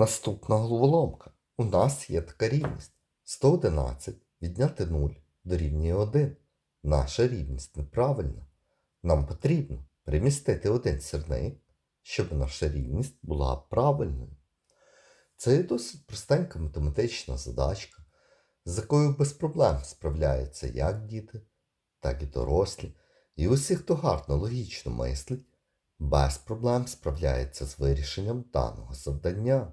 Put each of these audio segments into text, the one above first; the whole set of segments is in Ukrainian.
Наступна головоломка. У нас є така рівність. 111 відняти 0 дорівнює 1. Наша рівність неправильна. Нам потрібно перемістити один сірник, щоб наша рівність була правильною. Це є досить простенька математична задачка, з якою без проблем справляються як діти, так і дорослі. І усі, хто гарно логічно мислить, без проблем справляється з вирішенням даного завдання.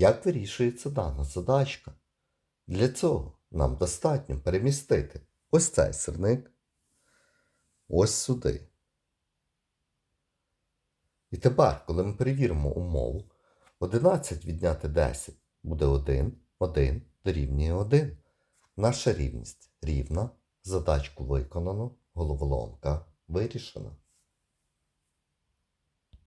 Як вирішується дана задачка? Для цього нам достатньо перемістити ось цей сирник ось сюди. І тепер, коли ми перевіримо умову, 11 відняти 10 буде 1, 1 дорівнює 1. Наша рівність рівна, задачку виконано, головоломка вирішена.